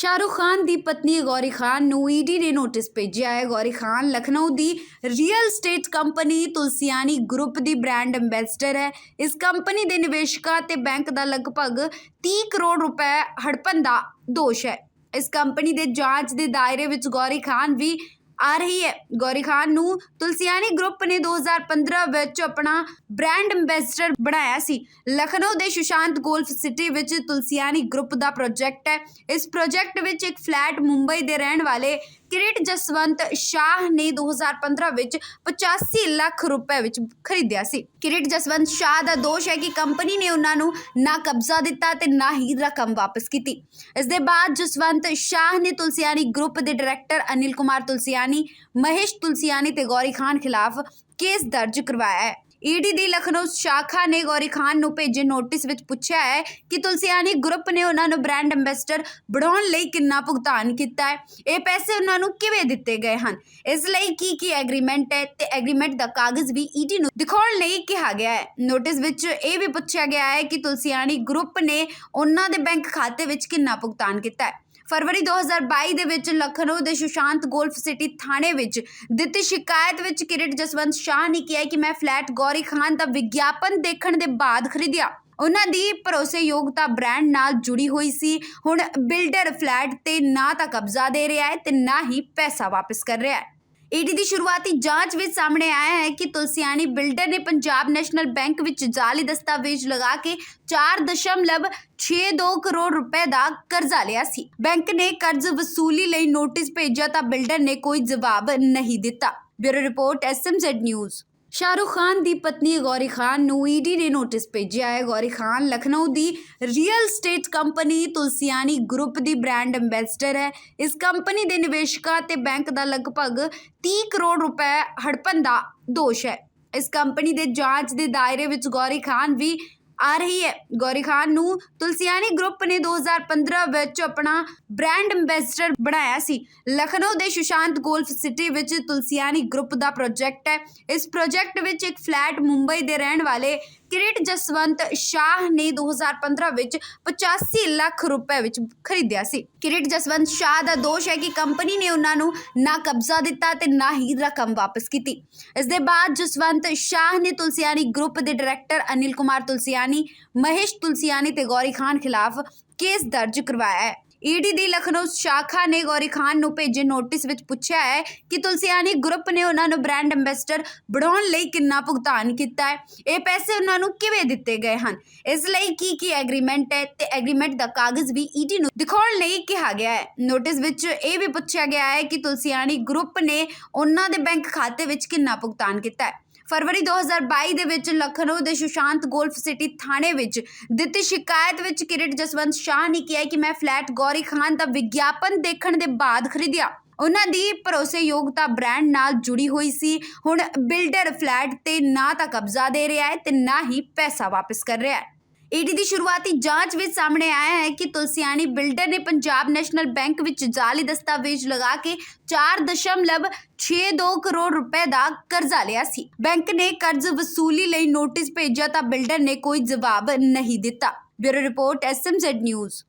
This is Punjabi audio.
ਸ਼ਾਹਰੁਖ ਖਾਨ ਦੀ ਪਤਨੀ ਗੌਰੀ ਖਾਨ ਨੂੰ ਈਡੀ ਨੇ ਨੋਟਿਸ ਭੇਜਿਆ ਹੈ। ਗੌਰੀ ਖਾਨ ਲਖਨਊ ਦੀ real estate company Tulsiani group ਦੀ ਬ੍ਰਾਂਡ ਐਮਬੈਸਡਰ ਹੈ। ਇਸ ਕੰਪਨੀ ਦੇ ਨਿਵੇਸ਼ਕਾਂ ਤੇ ਬੈਂਕ ਦਾ ਲਗਭਗ 30 ਕਰੋੜ ਰੁਪਏ ਹੜਪਣ ਦਾ ਦੋਸ਼ ਹੈ। ਇਸ ਕੰਪਨੀ ਦੇ ਜਾਂਚ ਦੇ ਦਾਇਰੇ ਵਿੱਚ ਗੌਰੀ ਖਾਨ ਵੀ ਆ ਰਹੀ ਹੈ। ਗੌਰੀ ਖਾਨ ਨੂੰ ਤੁਲਸੀਆਨੀ ਗਰੁੱਪ ਨੇ 2015 ਵਿੱਚ ਆਪਣਾ ਬ੍ਰਾਂਡ ਐਮਬੈਸਡਰ ਬਣਾਇਆ ਸੀ। ਲਖਨਊ ਦੇ ਸੁਸ਼ਾਂਤ ਗੋਲਫ ਸਿਟੀ ਵਿੱਚ ਤੁਲਸੀਆਨੀ ਗਰੁੱਪ ਦਾ ਪ੍ਰੋਜੈਕਟ ਹੈ। ਇਸ ਪ੍ਰੋਜੈਕਟ ਵਿੱਚ ਇੱਕ ਫਲੈਟ ਮੁੰਬਈ ਦੇ ਰਹਿਣ ਵਾਲੇ ਕਿਰਿਟ ਜਸਵੰਤ ਸ਼ਾਹ ਨੇ 2015 ਵਿੱਚ 85 ਲੱਖ ਰੁਪਏ ਵਿੱਚ ਖਰੀਦਿਆ ਸੀ। ਕਿਰਿਟ ਜਸਵੰਤ ਸ਼ਾਹ ਦਾ ਦੋਸ਼ ਹੈ ਕਿ ਕੰਪਨੀ ਨੇ ਉਹਨਾਂ ਨੂੰ ਨਾ ਕਬਜ਼ਾ ਦਿੱਤਾ ਤੇ ਨਾ ਹੀ ਰਕਮ ਵਾਪਸ ਕੀਤੀ। ਇਸ ਦੇ ਬਾਅਦ ਜਸਵੰਤ ਸ਼ਾਹ ਨੇ ਤੁਲਸੀਆਨੀ ਗਰੁੱਪ ਦੇ ਡਾਇਰੈਕਟਰ ਅਨਿਲ ਕੁਮਾਰ ਤੁਲਸੀਆਨੀ ਮਹੇਸ਼ ਤੁਲਸੀਆਨੀ ਤੇ ਗੌਰੀ ਖਾਨ ਖਿਲਾਫ ਕੇਸ ਦਰਜ ਕਰਵਾਇਆ ਹੈ। ਈਡੀ ਦੀ ਲਖਨਊ ਸ਼ਾਖਾ ਨੇ ਗੌਰੀ ਖਾਨ ਨੂੰ ਭੇਜੇ ਨੋਟਿਸ ਵਿੱਚ ਪੁੱਛਿਆ ਹੈ ਕਿ ਤੁਲਸੀਆਨੀ ਗਰੁੱਪ ਨੇ ਉਹਨਾਂ ਨੂੰ ਬ੍ਰਾਂਡ ਐਮਬੈਸਡਰ ਬਣਾਉਣ ਲਈ ਕਿੰਨਾ ਭੁਗਤਾਨ ਕੀਤਾ ਹੈ? ਇਹ ਪੈਸੇ ਉਹਨਾਂ ਨੂੰ ਕਿਵੇਂ ਦਿੱਤੇ ਗਏ ਹਨ? ਇਸ ਲਈ ਕੀ ਕੀ ਐਗਰੀਮੈਂਟ ਹੈ ਤੇ ਐਗਰੀਮੈਂਟ ਦਾ ਕਾਗਜ਼ ਵੀ ਈਡੀ ਨੂੰ ਦਿਖਾਉਣ ਲਈ ਕਿਹਾ ਗਿਆ ਹੈ। ਨੋਟਿਸ ਵਿੱਚ ਇਹ ਵੀ ਪੁੱਛਿਆ ਗਿਆ ਹੈ ਕਿ ਤੁਲਸੀਆਨੀ ਗਰੁੱਪ ਨੇ ਉਹਨਾਂ ਦੇ ਬੈਂਕ ਖਾਤੇ ਵਿੱਚ ਕਿੰਨਾ ਭੁਗਤਾਨ ਕੀਤਾ ਹੈ? ਫਰਵਰੀ 2022 ਦੇ ਵਿੱਚ ਲਖਨਊ ਦੇ ਸੁਸ਼ਾਂਤ ਗੋਲਫ ਸਿਟੀ ਥਾਣੇ ਵਿੱਚ ਦਿੱਤੀ ਸ਼ਿਕਾਇਤ ਵਿੱਚ ਕਿਰਟ ਜਸਵੰਤ ਸ਼ਾਹ ਨੇ ਕਿਹਾ ਕਿ ਮੈਂ ਫਲੈਟ ਗੌਰੀ ਖਾਨ ਦਾ ਵਿਗਿਆਪਨ ਦੇਖਣ ਦੇ ਬਾਅਦ ਖਰੀਦਿਆ। ਉਹਨਾਂ ਦੀ ਭਰੋਸੇਯੋਗਤਾ ਬ੍ਰਾਂਡ ਨਾਲ ਜੁੜੀ ਹੋਈ ਸੀ। ਹੁਣ ਬਿਲਡਰ ਫਲੈਟ ਤੇ ਨਾ ਤਾਂ ਕਬਜ਼ਾ ਦੇ ਰਿਹਾ ਹੈ ਤੇ ਨਾ ਹੀ ਪੈਸਾ ਵਾਪਸ ਕਰ ਰਿਹਾ ਹੈ। ਈਡੀ ਦੀ ਸ਼ੁਰੂਆਤੀ ਜਾਂਚ ਵਿੱਚ ਸਾਹਮਣੇ ਆਇਆ ਹੈ ਕਿ ਤੁਲਸੀਆਣੀ ਬਿਲਡਰ ਨੇ ਪੰਜਾਬ ਨੈਸ਼ਨਲ ਬੈਂਕ ਵਿੱਚ ਜਾਲੀ ਦਸਤਾਵੇਜ਼ ਲਗਾ ਕੇ 4.62 ਕਰੋੜ ਰੁਪਏ ਦਾ ਕਰਜ਼ਾ ਲਿਆ ਸੀ। ਬੈਂਕ ਨੇ ਕਰਜ਼ ਵਸੂਲੀ ਲਈ ਨੋਟਿਸ ਭੇਜਿਆ ਤਾਂ ਬਿਲਡਰ ਨੇ ਕੋਈ ਜਵਾਬ ਨਹੀਂ ਦਿੱਤਾ। Bureau report SMZ news. Shahrukh Khan ਦੀ ਪਤਨੀ ਗੌਰੀ ਖਾਨ ਨੂੰ ਈਡੀ ਨੇ ਨੋਟਿਸ ਭੇਜਿਆ ਹੈ। ਗੌਰੀ ਖਾਨ ਲਖਨਊ ਦੀ real estate company Tulsiani group ਦੀ ਬ੍ਰਾਂਡ ਐਮਬੈਸਡਰ ਹੈ। ਇਸ ਕੰਪਨੀ ਦੇ ਨਿਵੇਸ਼ਕਾਂ ਤੇ ਬੈਂਕ ਦਾ ਲਗਭਗ 30 ਕਰੋੜ ਰੁਪਏ ਹੜਪਣ ਦਾ ਦੋਸ਼ ਹੈ। ਇਸ ਕੰਪਨੀ ਦੇ ਜਾਂਚ ਦੇ ਦਾਇਰੇ ਵਿੱਚ ਗੌਰੀ ਖਾਨ ਵੀ ਆ ਰਹੀ ਹੈ। ਗੌਰੀ ਖਾਨ ਨੂੰ ਤੁਲਸੀਆਨੀ ਗਰੁੱਪ ਨੇ 2015 ਵਿੱਚ ਆਪਣਾ ਬ੍ਰਾਂਡ ਐਮਬੈਸਡਰ ਬਣਾਇਆ ਸੀ। ਲਖਨਊ ਦੇ ਸੁਸ਼ਾਂਤ ਗੋਲਫ ਸਿਟੀ ਵਿੱਚ ਤੁਲਸੀਆਨੀ ਗਰੁੱਪ ਦਾ ਪ੍ਰੋਜੈਕਟ ਹੈ। ਇਸ ਪ੍ਰੋਜੈਕਟ ਵਿੱਚ ਇੱਕ ਫਲੈਟ ਮੁੰਬਈ ਦੇ ਰਹਿਣ ਵਾਲੇ ਕਿਰਿਟ ਜਸਵੰਤ ਸ਼ਾਹ ਨੇ 2015 ਵਿੱਚ 85 ਲੱਖ ਰੁਪਏ ਵਿੱਚ ਖਰੀਦਿਆ ਸੀ। ਕਿਰਿਟ ਜਸਵੰਤ ਸ਼ਾਹ ਦਾ ਦੋਸ਼ ਹੈ ਕਿ ਕੰਪਨੀ ਨੇ ਉਹਨਾਂ ਨੂੰ ਨਾ ਕਬਜ਼ਾ ਦਿੱਤਾ ਤੇ ਨਾ ਹੀ ਰਕਮ ਵਾਪਸ ਕੀਤੀ। ਇਸ ਦੇ ਬਾਅਦ ਜਸਵੰਤ ਸ਼ਾਹ ਨੇ ਤੁਲਸੀਆਨੀ ਗਰੁੱਪ ਦੇ ਡਾਇਰੈਕਟਰ ਅਨਿਲ ਕੁਮਾਰ ਤੁਲਸੀਆਨੀ ਮਹੇਸ਼ ਤੁਲਸੀਆਨੀ ਤੇ ਗੌਰੀ ਖਾਨ ਖਿਲਾਫ ਕੇਸ ਦਰਜ ਕਰਵਾਇਆ ਹੈ। ਈਡੀ ਦੀ ਲਖਨਊ ਸ਼ਾਖਾ ਨੇ ਗੌਰੀ ਖਾਨ ਨੂੰ ਭੇਜੇ ਨੋਟਿਸ ਵਿੱਚ ਪੁੱਛਿਆ ਹੈ ਕਿ ਤੁਲਸੀਆਨੀ ਗਰੁੱਪ ਨੇ ਉਹਨਾਂ ਨੂੰ ਬ੍ਰਾਂਡ ਐਮਬੈਸਡਰ ਬਣਾਉਣ ਲਈ ਕਿੰਨਾ ਭੁਗਤਾਨ ਕੀਤਾ ਹੈ? ਇਹ ਪੈਸੇ ਉਹਨਾਂ ਨੂੰ ਕਿਵੇਂ ਦਿੱਤੇ ਗਏ ਹਨ? ਇਸ ਲਈ ਕੀ ਕੀ ਐਗਰੀਮੈਂਟ ਹੈ ਤੇ ਐਗਰੀਮੈਂਟ ਦਾ ਕਾਗਜ਼ ਵੀ ਈਡੀ ਨੂੰ ਦਿਖਾਉਣ ਲਈ ਕਿਹਾ ਗਿਆ ਹੈ। ਨੋਟਿਸ ਵਿੱਚ ਇਹ ਵੀ ਪੁੱਛਿਆ ਗਿਆ ਹੈ ਕਿ ਤੁਲਸੀਆਨੀ ਗਰੁੱਪ ਨੇ ਉਹਨਾਂ ਦੇ ਬੈਂਕ ਖਾਤੇ ਵਿੱਚ ਕਿੰਨਾ ਭੁਗਤਾਨ ਕੀਤਾ ਹੈ? ਫਰਵਰੀ 2022 ਦੇ ਵਿੱਚ ਲਖਨਊ ਦੇ ਸੁਸ਼ਾਂਤ ਗੋਲਫ ਸਿਟੀ ਥਾਣੇ ਵਿੱਚ ਦਿੱਤੀ ਸ਼ਿਕਾਇਤ ਵਿੱਚ ਕਿਰਟ ਜਸਵੰਤ ਸ਼ਾਹ ਨੇ ਕਿਹਾ ਕਿ ਮੈਂ ਫਲੈਟ ਗੌਰੀ ਖਾਨ ਦਾ ਵਿਗਿਆਪਨ ਦੇਖਣ ਦੇ ਬਾਅਦ ਖਰੀਦਿਆ। ਉਹਨਾਂ ਦੀ ਭਰੋਸੇਯੋਗਤਾ ਬ੍ਰਾਂਡ ਨਾਲ ਜੁੜੀ ਹੋਈ ਸੀ। ਹੁਣ ਬਿਲਡਰ ਫਲੈਟ ਤੇ ਨਾ ਤਾਂ ਕਬਜ਼ਾ ਦੇ ਰਿਹਾ ਹੈ ਤੇ ਨਾ ਹੀ ਪੈਸਾ ਵਾਪਸ ਕਰ ਰਿਹਾ ਹੈ। ਈਡੀ ਦੀ ਸ਼ੁਰੂਆਤੀ ਜਾਂਚ ਵਿੱਚ ਸਾਹਮਣੇ ਆਇਆ ਹੈ ਕਿ ਤੁਲਸੀਆਣੀ ਬਿਲਡਰ ਨੇ ਪੰਜਾਬ ਨੈਸ਼ਨਲ ਬੈਂਕ ਵਿੱਚ ਜਾਲੀ ਦਸਤਾਵੇਜ਼ ਲਗਾ ਕੇ 4.62 ਕਰੋੜ ਰੁਪਏ ਦਾ ਕਰਜ਼ਾ ਲਿਆ ਸੀ। ਬੈਂਕ ਨੇ ਕਰਜ਼ ਵਸੂਲੀ ਲਈ ਨੋਟਿਸ ਭੇਜਿਆ ਤਾਂ ਬਿਲਡਰ ਨੇ ਕੋਈ ਜਵਾਬ ਨਹੀਂ ਦਿੱਤਾ। Bureau report SMZ news.